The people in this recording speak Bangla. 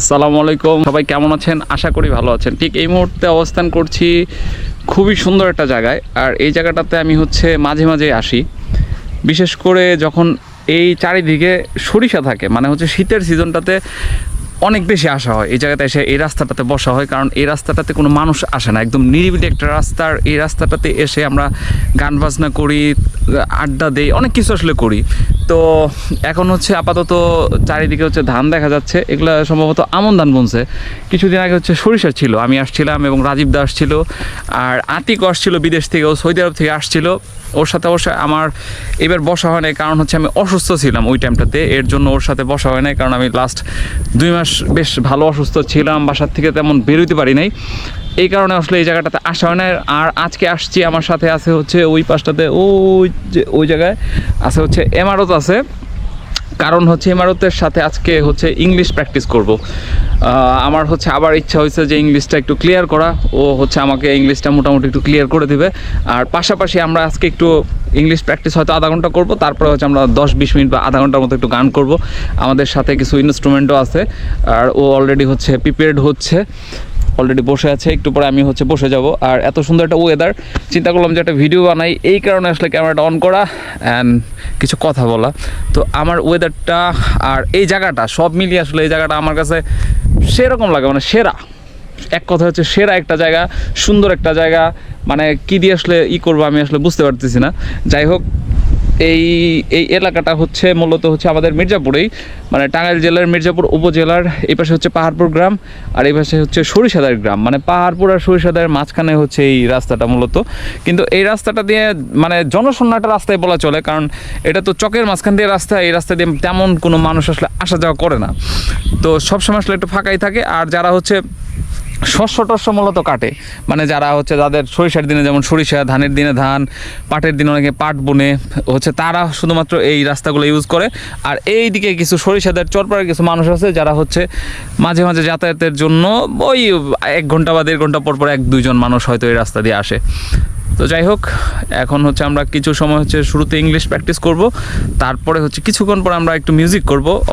আসসালামু আলাইকুম। সবাই কেমন আছেন? আশা করি ভালো আছেন। ঠিক এই মুহূর্তে অবস্থান করছি খুবই সুন্দর একটা জায়গায়। আর এই জায়গাটাতে আমি হচ্ছে মাঝে মাঝে আসি। বিশেষ করে যখন এই চারিদিকে সরিষা থাকে মানে হচ্ছে শীতের সিজনটাতে অনেক বেশি আসা হয়। এই জায়গাতে এসে এই রাস্তাটাতে বসা হয়। কারণ এই রাস্তাটাতে কোনো মানুষ আসে না। একদম নিরিবিলি একটা রাস্তার এই রাস্তাটাতে এসে আমরা গান বাজনা করি, আড্ডা দেই, অনেক কিছু আসলে করি। তো এখন হচ্ছে আপাতত চারিদিকে হচ্ছে ধান দেখা যাচ্ছে। এগুলো সম্ভবত আমন ধান বুনছে। কিছুদিন আগে হচ্ছে সরিষা ছিল, আমি আসছিলাম এবং রাজীব দাস ছিল আর আতিক আসছিল বিদেশ থেকে ও সৌদি আরব থেকে আসছিল। ওর সাথে অবশ্য আমার এবার বসা হয় নাই, কারণ হচ্ছে আমি অসুস্থ ছিলাম ওই টাইমটাতে। এর জন্য ওর সাথে বসা হয় নাই, কারণ আমি লাস্ট দুই মাস বেশ ভালো অসুস্থ ছিলাম, বাসার থেকে তেমন বেরোতে পারি নাই। এই কারণে আসলে এই জায়গাটাতে আসা হয় না। আর আজকে আসছি, আমার সাথে আছে হচ্ছে ওই পাশটাতে, ওই যে, ওই জায়গায় আছে হচ্ছে এমারত আছে। কারণ হচ্ছে ইমারতের সাথে আজকে হচ্ছে ইংলিশ প্র্যাকটিস করব। আমার হচ্ছে আবার ইচ্ছা হয়েছে যে ইংলিশটা একটু ক্লিয়ার করা। ও হচ্ছে আমাকে ইংলিশটা মোটামুটি একটু ক্লিয়ার করে দিবে। আর পাশাপাশি আমরা আজকে একটু ইংলিশ প্র্যাকটিস হয়তো আধা ঘণ্টা করব, তারপরে হচ্ছে আমরা দশ বিশ মিনিট বা আধা ঘণ্টার মতো একটু গান করব। আমাদের সাথে কিছু ইনস্ট্রুমেন্টও আছে। আর ও অলরেডি হচ্ছে প্রিপেয়ার্ড হচ্ছে। অলরেডি বসে আছে, একটু পরে আমি হচ্ছে বসে যাব। আর এত সুন্দর একটা ওয়েদার চিন্তা করলাম যে একটা ভিডিও বানাই, এই কারণে আসলে ক্যামেরাটা অন করা অ্যান্ড কিছু কথা বলা। তো আমার ওয়েদারটা আর এই জায়গাটা, সব মিলিয়ে আসলে এই জায়গাটা আমার কাছে সেরকম লাগে মানে সেরা। এক কথা হচ্ছে সেরা একটা জায়গা, সুন্দর একটা জায়গা মানে কী দিয়ে আসলে ই করব আমি আসলে বুঝতে পারতেছি না। যাই হোক এই এই এলাকাটা হচ্ছে মূলত হচ্ছে আমাদের মির্জাপুরেই। মানে টাঙ্গাইল জেলার মির্জাপুর উপজেলার, এই পাশে হচ্ছে পাহাড়পুর গ্রাম আর এই পাশে হচ্ছে সরিষাদার গ্রাম। মানে পাহাড়পুর আর সরিষাদার মাঝখানে হচ্ছে এই রাস্তাটা মূলত। কিন্তু এই রাস্তাটা দিয়ে মানে জনশূন্যটা রাস্তায় বলা চলে, কারণ এটা তো চকের মাঝখান দিয়ে রাস্তা, এই রাস্তা দিয়ে তেমন কোনো মানুষ আসলে আসা যাওয়া করে না। তো সবসময় আসলে একটু ফাঁকাই থাকে। আর যারা হচ্ছে শস্য টস্য মূলত কাটে। মানে যারা হচ্ছে যাদের সরিষার দিনে যেমন সরিষা, ধানের দিনে ধান, পাটের দিনে অনেকে পাট বুনে, হচ্ছে তারা শুধুমাত্র এই রাস্তাগুলো ইউজ করে। আর এই দিকে কিছু সরিষাদের, চরপাড়ার কিছু মানুষ আছে যারা হচ্ছে মাঝে মাঝে যাতায়াতের জন্য ওই এক ঘণ্টা বা দেড় ঘণ্টা পর পর এক দুইজন মানুষ হয়তো এই রাস্তা দিয়ে আসে। তো যাই হোক, এখন হচ্ছে আমরা কিছু সময় হচ্ছে শুরুতে ইংলিশ প্র্যাকটিস করব। তারপরে হচ্ছে কিছুক্ষণ পর আমরা একটু মিউজিক করব।